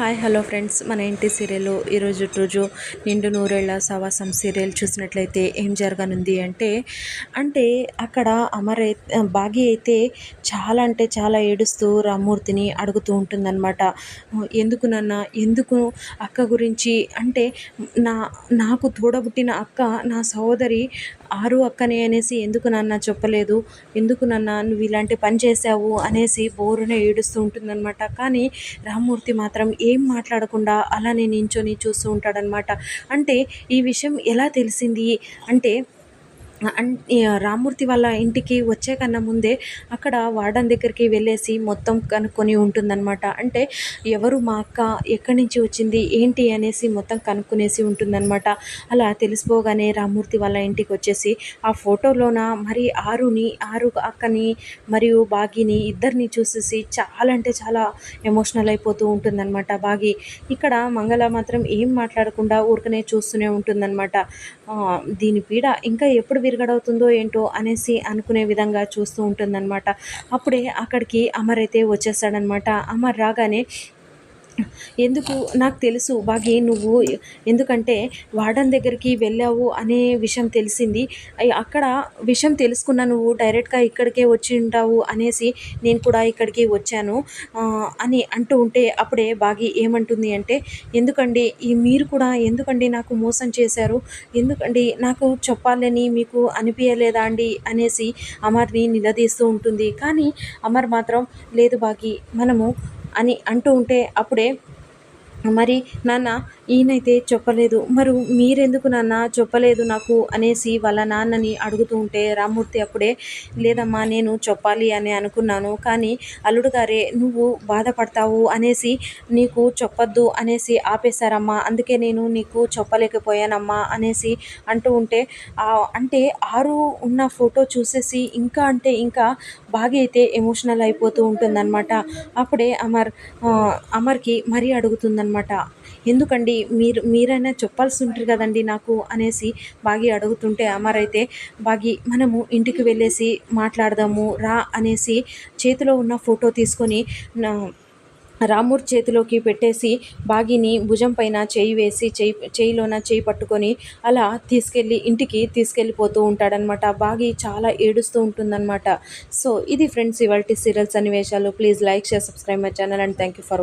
Hi hello friends. మన ఇంటి serial ఈరోజు రోజు నిండు నూరేళ్ళ సవాసం సీరియల్ చూసినట్లయితే ఏం జరగనుంది అంటే అంటే అక్కడ అమర్ బాగి అయితే చాలా అంటే చాలా ఏడుస్తూ రామ్మూర్తిని అడుగుతూ ఉంటుందన్నమాట. ఎందుకు నాన్న? ఎందుకు అక్క గురించి? అంటే నా నాకు తోడబుట్టిన అక్క నా సహోదరి ఆరు అక్కనే అనేసి ఎందుకు నాన్న చెప్పలేదు? ఎందుకు నాన్న నువ్వు ఇలాంటి పని చేసావు అనేసి బోరున ఏడుస్తూ ఉంటుందన్నమాట. కానీ రామ్మూర్తి మాత్రం ఏ ఏం మాట్లాడకుండా అలానే నించొని చూస్తూ ఉంటాడనమాట అంటే ఈ విషయం ఎలా తెలిసింది? అంటే రామూర్తి వాళ్ళ ఇంటికి వచ్చే కన్నా ముందే అక్కడ వార్డన్ దగ్గరికి వెళ్ళేసి మొత్తం కనుక్కొని ఉంటుందన్నమాట. అంటే ఎవరు మా అక్క ఎక్కడి నుంచి వచ్చింది ఏంటి అనేసి మొత్తం కనుక్కునేసి ఉంటుందన్నమాట. అలా తెలిసిపోగానే రామూర్తి వాళ్ళ ఇంటికి వచ్చేసి ఆ ఫోటోలోన మరి ఆరుని ఆరు అక్కని మరియు బాగిని ఇద్దరిని చూసేసి చాలా అంటే చాలా ఎమోషనల్ అయిపోతూ ఉంటుందన్నమాట. బాగి ఇక్కడ మంగళ మాత్రం ఏం మాట్లాడకుండా ఊరికనే చూస్తూనే ఉంటుందన్నమాట. దీని పీడ ఇంకా ఎప్పుడు విరగడవుతుందో ఏంటో అనేసి అనుకునే విధంగా చూస్తూ ఉంటుందన్నమాట. అప్పుడే అక్కడికి అమర్ అయితే వచ్చేస్తాడనమాట అమర్ రాగానే ఎందుకు? నాకు తెలుసు. బాగి నువ్వు ఎందుకంటే వార్డన్ దగ్గరికి వెళ్ళావు అనే విషయం తెలిసింది. అక్కడ విషయం తెలుసుకున్న నువ్వు డైరెక్ట్గా ఇక్కడికే వచ్చి ఉంటావు అనేసి నేను కూడా ఇక్కడికి వచ్చాను. అని అంటూ ఉంటే అప్పుడే బాగి ఏమంటుంది అంటే ఎందుకండి ఈ మీరు కూడా ఎందుకండి నాకు మోసం చేశారు? ఎందుకండి నాకు చెప్పాలని మీకు అనిపించలేదా అండి? అనేసి అమర్ని నిలదీస్తూ ఉంటుంది. కానీ అమర్ మాత్రం లేదు బాగి మనము అని అంటూ ఉంటే అప్పుడే మరి నాన్న ఈయనైతే చెప్పలేదు. మరి మీరెందుకు నాన్న చెప్పలేదు నాకు? అనేసి వాళ్ళ నాన్నని అడుగుతూ ఉంటే రామ్మూర్తి అప్పుడే లేదమ్మా నేను చెప్పాలి అని అనుకున్నాను. కానీ అల్లుడు గారే నువ్వు బాధపడతావు అనేసి నీకు చెప్పొద్దు అనేసి ఆపేశారమ్మా. అందుకే నేను నీకు చెప్పలేకపోయానమ్మా అనేసి అంటూ ఉంటే అంటే ఆరు ఉన్న ఫోటో చూసేసి ఇంకా అంటే ఇంకా బాగా అయితే ఎమోషనల్ అయిపోతూ ఉంటుందన్నమాట. అప్పుడే అమర్ అమర్కి మరీ అడుగుతుందన్నమాట. ఎందుకండి మీరు మీరైనా చెప్పాల్సి ఉంటుంది కదండి నాకు అనేసి బాగి అడుగుతుంటే అమరైతే బాగి మనము ఇంటికి వెళ్ళేసి మాట్లాడదాము రా అనేసి చేతిలో ఉన్న ఫోటో తీసుకొని రామూర్ చేతిలోకి పెట్టేసి బాగిని భుజం పైన చేయి వేసి చేయి చేయిలోన చేయి పట్టుకొని అలా తీసుకెళ్ళి ఇంటికి తీసుకెళ్ళిపోతూ ఉంటాడనమాట బాగి చాలా ఏడుస్తూ ఉంటుందన్నమాట. సో ఇది ఫ్రెండ్స్ ఇవాళ serials అనివేశాలు please like share subscribe my channel and thank you for